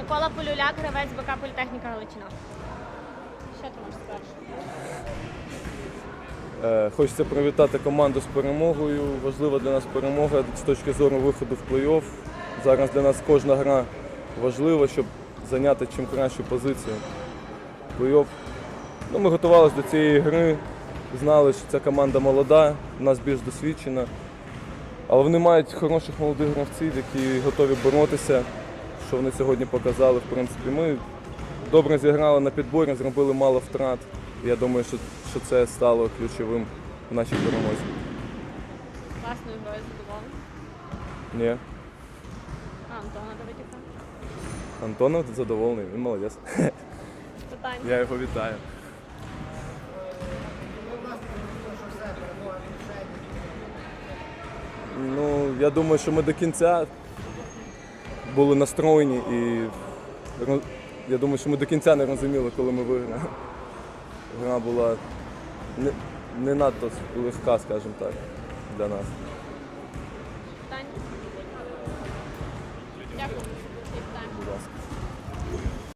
Микола Полюляк, гравець БК Політехніка Галичина. Що ти можеш сказати? Е, Хочеться привітати команду з перемогою. Важлива для нас перемога з точки зору виходу в плей-офф. Зараз для нас кожна гра важлива, щоб зайняти чим кращу позицію. Плей-офф. Ну, ми готувалися до цієї гри, знали, що ця команда молода, в нас більш досвідчена. Але вони мають хороших молодих гравців, які готові боротися, що вони сьогодні показали. В принципі, ми добре зіграли на підборі, зробили мало втрат. Я думаю, що, що це стало ключовим в нашій перемозі. Класною грою задоволений. Ні. А, Антона Давидюка. Антонов задоволений, він молодець. Питання. Я його вітаю. Ну, я думаю, що ми до кінця були настроєні і я думаю, що ми до кінця не розуміли, коли ми виграємо. Гра була не, не надто легка, скажімо так, для нас. Дякую. Будь ласка.